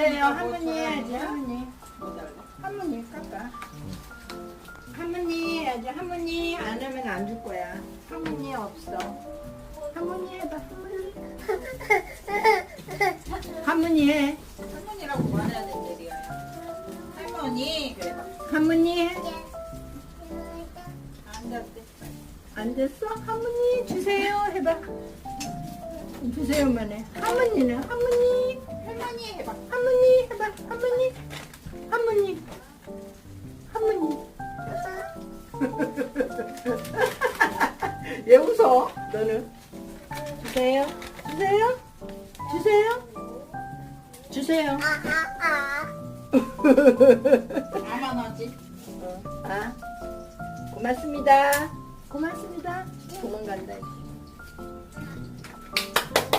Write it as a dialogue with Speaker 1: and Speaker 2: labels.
Speaker 1: 주세요. 할머니 해야지, 할머니. 할머니 깎아. 할머니 해야지, 할머니. 안 하면 안 줄 거야. 할머니 없어. 할머니 해봐, 할머니. 할머니 해.
Speaker 2: 할머니라고 말해야 되는데 리아야. 할머니 그래 봐.
Speaker 1: 할머니 해.
Speaker 2: 안 됐대.
Speaker 1: 안 됐어? 할머니 주세요 해봐. 주세요만 해. 할머니는 할머니.
Speaker 2: 할머니
Speaker 1: 할머니. 할머니. 왜 웃어? 너는? 주세요. 주세요. 주세요. 주세요.
Speaker 2: 아만 하지.
Speaker 1: 아, 고맙습니다. 고맙습니다. 도망간다.